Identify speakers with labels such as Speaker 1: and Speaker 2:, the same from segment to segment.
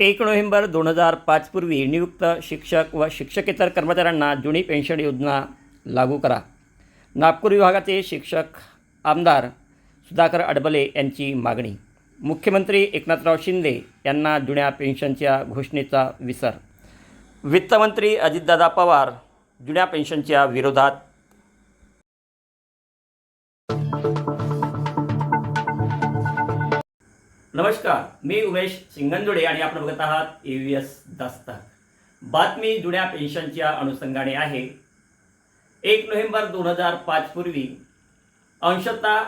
Speaker 1: एक नोव्हेंबर दोन हजार पाचपूर्वी नियुक्त शिक्षक व शिक्षकेतर कर्मचाऱ्यांना जुनी पेन्शन योजना लागू करा. नागपूर विभागाचे शिक्षक आमदार सुधाकर अडबले यांची मागणी. मुख्यमंत्री एकनाथराव शिंदे यांना जुन्या पेन्शनच्या घोषणेचा विसर. वित्तमंत्री अजितदादा पवार जुन्या पेन्शनच्या विरोधात नमस्कार मी उमेश सिंगंदुडे आणि आपण बघत आहात ए व्ही एस दास्ताक. बातमी जुन्या पेन्शनच्या अनुषंगाने आहे. एक नोव्हेंबर दोन हजार पाच पूर्वी अंशतः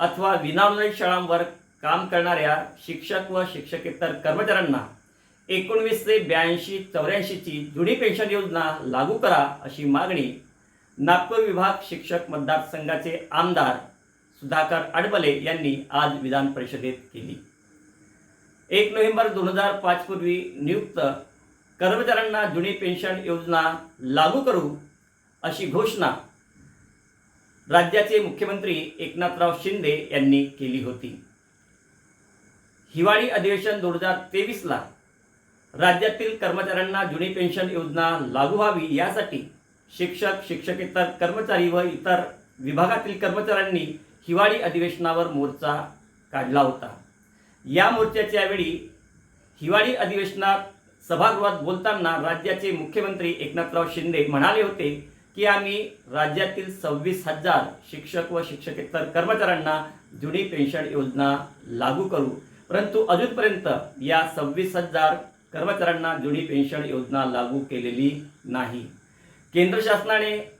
Speaker 1: अथवा विनानुदानित शाळांवर काम करणाऱ्या शिक्षक व शिक्षकेतर कर्मचाऱ्यांना एकोणवीस ते ब्याऐंशी चौऱ्याऐंशीची जुनी पेन्शन योजना लागू करा अशी मागणी नागपूर विभाग शिक्षक मतदारसंघाचे आमदार सुधाकर अडबले यांनी आज विधान परिषदेत केली. एक नोव्हेंबर दोन हजार पाच पूर्वी नियुक्त कर्मचाऱ्यांना जुनी पेन्शन योजना लागू करू अशी घोषणा राज्याचे मुख्यमंत्री एकनाथराव शिंदे यांनी केली होती. हिवाळी अधिवेशन दोन हजार तेवीसला राज्यातील कर्मचाऱ्यांना जुनी पेन्शन योजना लागू व्हावी यासाठी शिक्षक शिक्षकेतर कर्मचारी व इतर विभागातील कर्मचाऱ्यांनी हिवाळी अधिवेशनावर मोर्चा काढला होता. या मोर्चाच्या वेळी हिवाळी अधिवेशनात सभागृहात बोलताना राज्याचे मुख्यमंत्री एकनाथराव शिंदे म्हणाले होते की आम्ही राज्यातील सव्वीस हजार शिक्षक व शिक्षकेतर कर्मचाऱ्यांना जुनी पेन्शन योजना लागू करू. परंतु अजूनपर्यंत या सव्वीस हजार कर्मचाऱ्यांना जुनी पेन्शन योजना लागू केलेली नाही. केंद्र शासनाने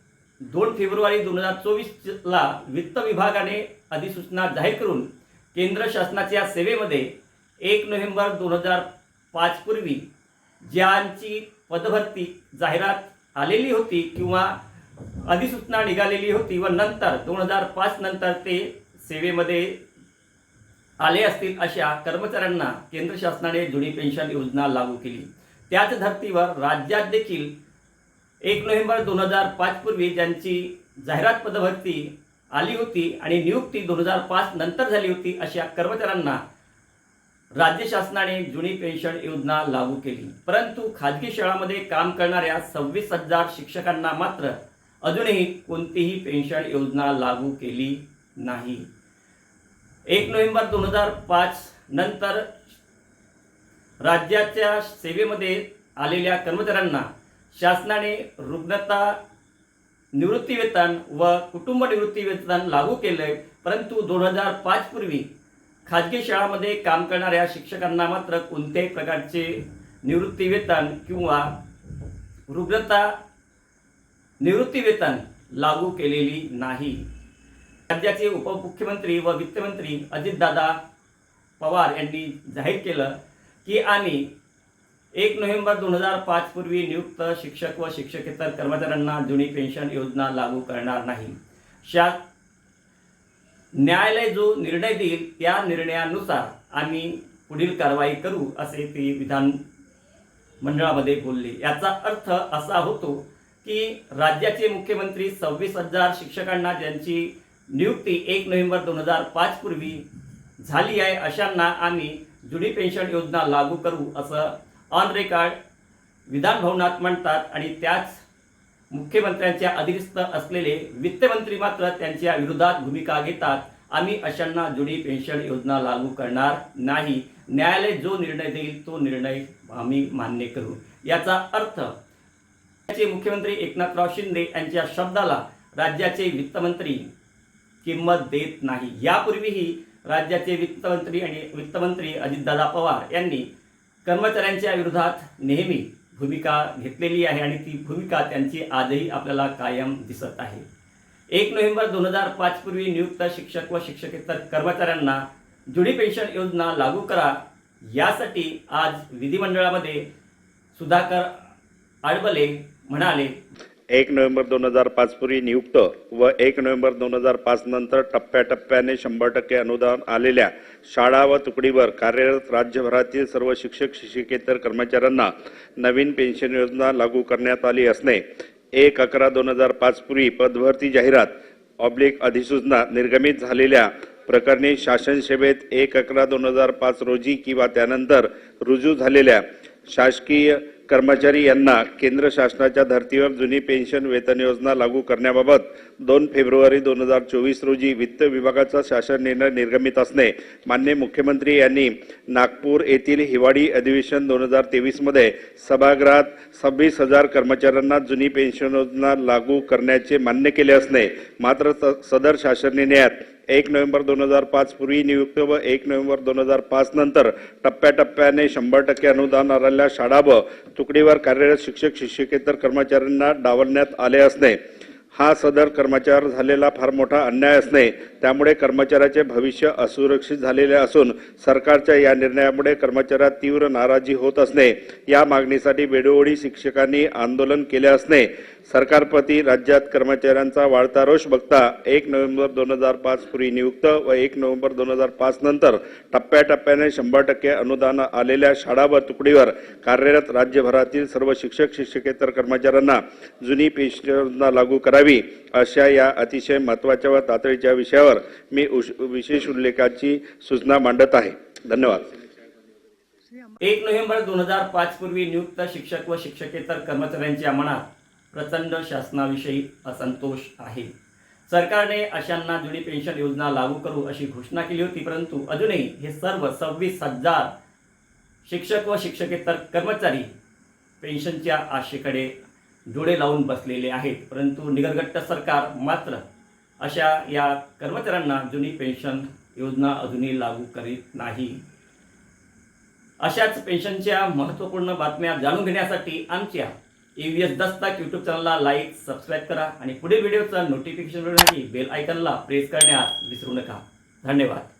Speaker 1: दोन फेब्रुवारी दोन हजार चोवीसला वित्त विभागाने अधिसूचना जाहीर करून केंद्र शासनाच्या सेवेमध्ये एक नोव्हेंबर दोन हजार पाचपूर्वी ज्यांची पदभरती जाहिरात आलेली होती किंवा अधिसूचना निघालेली होती व नंतर दोन हजार पाच नंतर ते सेवेमध्ये आले असतील अशा कर्मचाऱ्यांना केंद्र शासनाने जुनी पेन्शन योजना लागू केली. त्याच धर्तीवर राज्यात देखील एक नोव्हेंबर दोन हजार पाच पूर्वी ज्यांची जाहिरात पदभरती आली होती आणि नियुक्ती दोन हजार पाच नंतर झाली होती अशा कर्मचाऱ्यांना राज्य शासनाने जुनी पेन्शन योजना लागू केली. परंतु खाजगी शाळामध्ये काम करणाऱ्या सव्वीस हजार शिक्षकांना मात्र अजूनही कोणतीही पेन्शन योजना लागू केली नाही. एक नोव्हेंबर दोन हजार पाच नंतर राज्याच्या सेवेमध्ये आलेल्या कर्मचाऱ्यांना शासनाने रुग्णता निवृत्तीवेतन व कुटुंब निवृत्तीवेतन लागू केले परंतु दोन हजार पाच पूर्वी खाजगी शाळामध्ये काम करणाऱ्या शिक्षकांना मात्र कोणत्याही प्रकारचे निवृत्तीवेतन किंवा रुग्णता निवृत्तीवेतन लागू केलेली नाही. राज्याचे उपमुख्यमंत्री व वित्तमंत्री अजितदादा पवार यांनी जाहीर केलं की आम्ही एक नोव्हेंबर दोन हजार पाच पूर्वी नियुक्त शिक्षक व शिक्षकेतर कर्मचाऱ्यांना जुनी पेन्शन योजना लागू करणार नाही. शा न्यायालय जो निर्णय देईल त्या निर्णयानुसार आम्ही पुढील कारवाई करू असे ते विधान मंडळामध्ये बोलले. याचा अर्थ असा होतो की राज्याचे मुख्यमंत्री सव्वीस हजार शिक्षकांना ज्यांची नियुक्ती एक नोव्हेंबर दोन हजार पाच पूर्वी झाली आहे अशांना आम्ही जुनी पेन्शन योजना लागू करू असं ऑन रेकॉर्ड विधान भवनात म्हणतात आणि त्याच मुख्यमंत्र्यांच्या अधिस्त असलेले वित्तमंत्री मात्र त्यांच्या विरोधात भूमिका घेतात. आम्ही अशांना जुडी पेन्शन योजना लागू करणार नाही. न्यायालय जो निर्णय देईल तो निर्णय आम्ही मान्य करू. याचा अर्थ राज्याचे मुख्यमंत्री एकनाथराव शिंदे यांच्या शब्दाला राज्याचे वित्तमंत्री किंमत देत नाही. यापूर्वीही राज्याचे वित्तमंत्री आणि वित्तमंत्री अजितदादा पवार यांनी कर्मचाऱ्यांच्या विरोधात नेहमी भूमिका घेतलेली आहे आणि ती भूमिका त्यांची आजही आपल्याला कायम दिसत आहे. एक नोव्हेंबर दोन हजार पाचपूर्वी नियुक्त शिक्षक व शिक्षकेतर कर्मचाऱ्यांना जुडी पेन्शन योजना लागू करा यासाठी आज विधिमंडळामध्ये सुधाकर आडबले म्हणाले
Speaker 2: एक नोव्हेंबर दोन हजार पाचपूर्वी नियुक्त व एक नोव्हेंबर दोन हजार पाच नंतर टप्प्याटप्प्याने शंभर टक्के अनुदान आलेल्या शाळा व तुकडीवर कार्यरत राज्यभरातील सर्व शिक्षक शिक्षकेतर कर्मचाऱ्यांना नवीन पेन्शन योजना लागू करण्यात आली असणे. एक अकरा दोन हजार पाचपूर्वी पदभरती जाहिरात ऑब्लिक अधिसूचना निर्गमित झालेल्या प्रकरणी शासन सेवेत एक अकरा दोन हजार पाच रोजी किंवा त्यानंतर रुजू झालेल्या शासकीय कर्मचारी यांना केंद्र शासनाच्या धर्तीवर जुनी पेन्शन वेतन योजना लागू करण्याबाबत दोन फेब्रुवारी दोन हजार चोवीस रोजी वित्त विभागाचा शासन निर्णय निर्गमित असणे मान्य मुख्यमंत्री यांनी नागपूर येथील हिवाळी अधिवेशन दोन हजार तेवीसमध्ये सभागृहात सव्वीस हजार कर्मचाऱ्यांना जुनी पेन्शन योजना लागू करण्याचे मान्य केले असणे मात्र स- सदर शासन निर्णयात एक नोव्हेंबर दोन हजार पाच पूर्वी नियुक्त व एक नोव्हेंबर दोन हजार पाच नंतर टप्प्याटप्प्याने शंभर टक्के अनुदान आलेल्या शाळा व तुकडीवर कार्यरत शिक्षक शिक्षकेतर कर्मचाऱ्यांना डावलण्यात आले असणे. हा सदर कर्मचाऱ्यावर झालेला फार मोठा अन्याय असणे. त्यामुळे कर्मचाऱ्याचे भविष्य असुरक्षित झालेले असून सरकारच्या या निर्णयामुळे कर्मचाऱ्यात तीव्र नाराजी होत असणे. या मागणीसाठी वेळोवेळी शिक्षकांनी आंदोलन केले असणे. सरकारप्रती राज्यात कर्मचाऱ्यांचा वाढता रोष बघता एक नोव्हेंबर दोन हजार पाच पूर्वी नियुक्त व एक नोव्हेंबर दोन हजार पाच नंतर टप्प्याटप्प्याने शंभर टक्के अनुदान आलेल्या शाळा व तुकडीवर कार्यरत राज्यभरातील सर्व शिक्षक शिक्षकेतर कर्मचाऱ्यांना जुनी पेन्शन योजना लागू करावी अशा या अतिशय महत्त्वाच्या व तातडीच्या विषयावर मी उश- विशेष उल्लेखाची सूचना मांडत आहे. धन्यवाद.
Speaker 1: एक नोव्हेंबर दोन हजार पाच पूर्वी नियुक्त शिक्षक व शिक्षकेतर कर्मचाऱ्यांच्या मनात प्रचंड शासनाविषयी असंतोष आहे. सरकारने अशांना जुनी पेन्शन योजना लागू करू अशी घोषणा केली होती परंतु अजूनही हे सर्व सव्वीस हजार शिक्षक व शिक्षकेतर कर्मचारी पेन्शनच्या आशेकडे डोळे लावून बसलेले आहेत. परंतु निगरगट्ट सरकार मात्र अशा या कर्मचाऱ्यांना जुनी पेन्शन योजना अजूनही लागू करीत नाही. अशाच पेन्शनच्या महत्त्वपूर्ण बातम्या जाणून घेण्यासाठी आमच्या E V S Dastak YouTube चॅनलला लाईक सबस्क्राईब करा आणि पुढील व्हिडिओचा नोटिफिकेशन मिळवण्यासाठी बेल आयकनला प्रेस करण्यास विसरू नका. धन्यवाद.